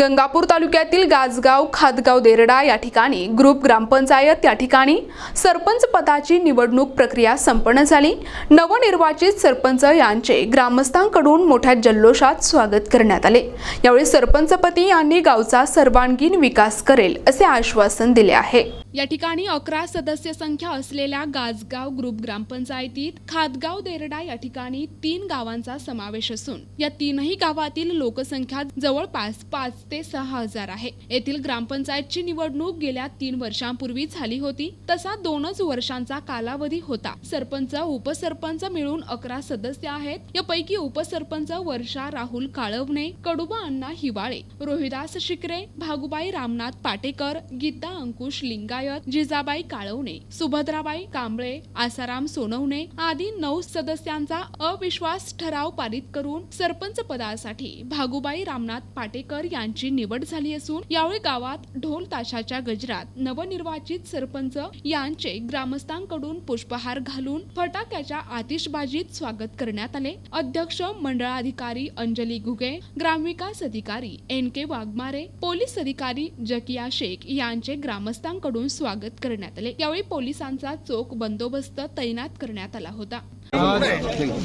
गंगापूर तालुक्यातील गाजगाव खादगाव देरडा या ठिकाणी ग्रुप ग्रामपंचायत या ठिकाणी सरपंच पदाची निवडणूक प्रक्रिया संपन्न झाली. नवनिर्वाचित सरपंच यांचे ग्रामस्थांकडून मोठ्या जल्लोषात स्वागत करण्यात आले. यावेळी सरपंचपती यांनी गावचा सर्वांगीण विकास करेल असे आश्वासन दिले आहे. या ठिकाणी अकरा सदस्य संख्या असलेल्या गाजगाव ग्रुप ग्रामपंचायतीत खादगाव देरडा या ठिकाणी तीन गावांचा समावेश असून या तीनही गावातील लोकसंख्या जवळपास पाच ते सहा हजार आहे. येथील ग्रामपंचायतची निवडणूक गेल्या तीन वर्षांपूर्वी झाली होती. तसा दोनच वर्षांचा कालावधी होता. सरपंच उपसरपंच मिळून अकरा सदस्य आहेत. यापैकी उपसरपंच वर्षा राहुल काळवणे कडुबा अण्णा हिवाळे रोहिदास शिकरे भागुबाई रामनाथ पाटेकर गीता अंकुश लिंगा लिंगायत जिजाबाई काळवणे सुभद्राबाई कांबळे आसाराम सोनवणे आदी नऊ सदस्यांचा अविश्वास ठराव पारित करून सरपंच पदासाठी भागुबाई रामनाथ पाटेकर यांची निवड झाली असून यावेळी गावात ढोल ताशाच्या गजरात नवनिर्वाचित सरपंच यांचे ग्रामस्थांकडून पुष्पहार घालून फटाक्याच्या आतिषबाजीत स्वागत करण्यात आले. अध्यक्ष मंडळाधिकारी अंजली घुगे ग्रामविकास अधिकारी एन के वाघमारे पोलीस अधिकारी जकिया शेख यांचे ग्रामस्थांकडून स्वागत करण्यात आले. यावेळी पोलिसांचा चोख बंदोबस्त तैनात करण्यात आला होता.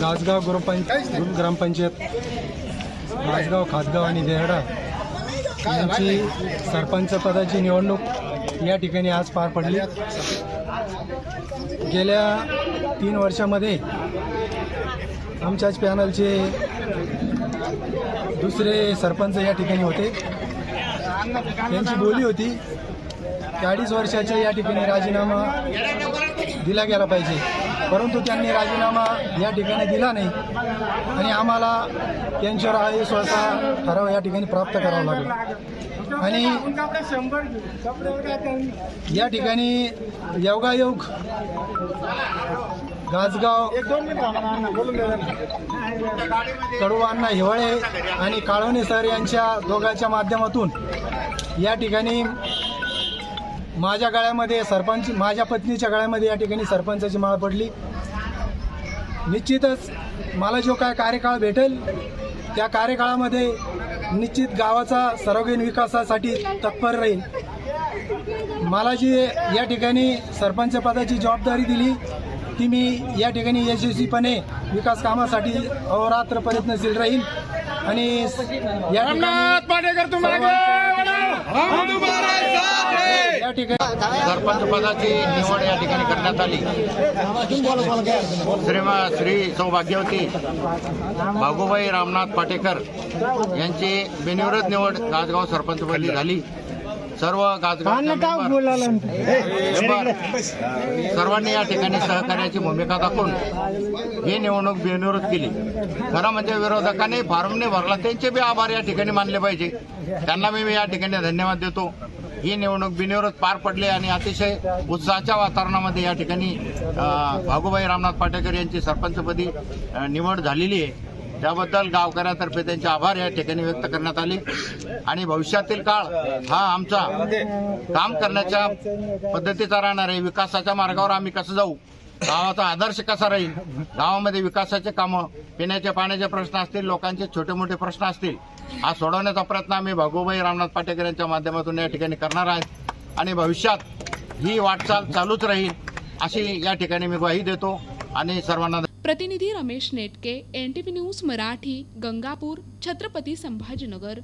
गाजगाव ग्रामपंच ग्रामपंचायत गाजगाव खासगाव आणि देहडा यांची सरपंच पदाची निवडणूक या ठिकाणी आज पार पडली. गेल्या तीन वर्षामध्ये आमच्याच पॅनलचे दुसरे सरपंच या ठिकाणी होते. त्यांची बोली होती की अडीच वर्षाच्या या ठिकाणी राजीनामा दिला गेला पाहिजे. परंतु त्यांनी राजीनामा या ठिकाणी दिला नाही. आणि आम्हाला त्यांच्यावर अविश्वासा ठराव या ठिकाणी प्राप्त करावा लागला. आणि या ठिकाणी योगायोग गाजगाव कडुवांना हिवाळे आणि काळवणे सर यांच्या दोघांच्या माध्यमातून या ठिकाणी माझ्या गळ्यामध्ये सरपंच माझ्या पत्नीच्या गळ्यामध्ये या ठिकाणी सरपंचाची माळ पडली. निश्चितच मला जो काय कार्यकाळ भेटेल त्या कार्यकाळामध्ये निश्चित गावाचा सर्वांगीण विकासासाठी तत्पर राहील. मला जी या ठिकाणी सरपंच पदाची जबाबदारी दिली ती मी या ठिकाणी यशस्वीपणे विकास कामासाठी अहोरात्र प्रयत्नशील राहील. आणि या ठिकाणी पाटेकर तुम आगे बढ़ो हम तुम्हारे साथ हैं या ठिकाणी सरपंच पदाची निवड या ठिकाणी करण्यात आली. श्रीमा श्री सौभाग्यवती भागोबाई रामनाथ पाटेकर यांची बिनविरोध निवड गाजगाव सरपंचपदी झाली. सर्व गाजगाव सर्वांनी या ठिकाणी सहकार्याची भूमिका दाखवून ही निवडणूक बिनविरोध केली. खरं म्हणजे विरोधकांनी फॉर्म नाही भरला त्यांचे बी आभार या ठिकाणी मानले पाहिजे. त्यांना मी या ठिकाणी धन्यवाद देतो. ही निवडणूक बिनविरोध पार पडली आणि अतिशय उत्साहाच्या वातावरणामध्ये या ठिकाणी भागूबाई रामनाथ पाटेकर यांची सरपंचपदी निवड झालेली आहे. त्याबद्दल गावकऱ्यातर्फे त्यांचे आभार या ठिकाणी व्यक्त करण्यात आले. आणि भविष्यातील काळ हा आमचा काम करण्याच्या पद्धतीचा राहणार आहे. विकासाच्या मार्गावर आम्ही कसं जाऊ? गावाचा आदर्श कसा राहील? गावामध्ये विकासाचे कामं पिण्याच्या पाण्याचे प्रश्न असतील लोकांचे छोटे मोठे प्रश्न असतील हा सोडवण्याचा प्रयत्न आम्ही भागोबाई रामनाथ पाटेकर यांच्या माध्यमातून या ठिकाणी करणार आहेत आणि भविष्यात ही वाटचाल चालूच राहील अशी या ठिकाणी मी ग्वाही देतो. आणि सर्वांना प्रतिनिधी रमेश नेटके एन न्यूज मराठी गंगापूर छत्रपती संभाजीनगर.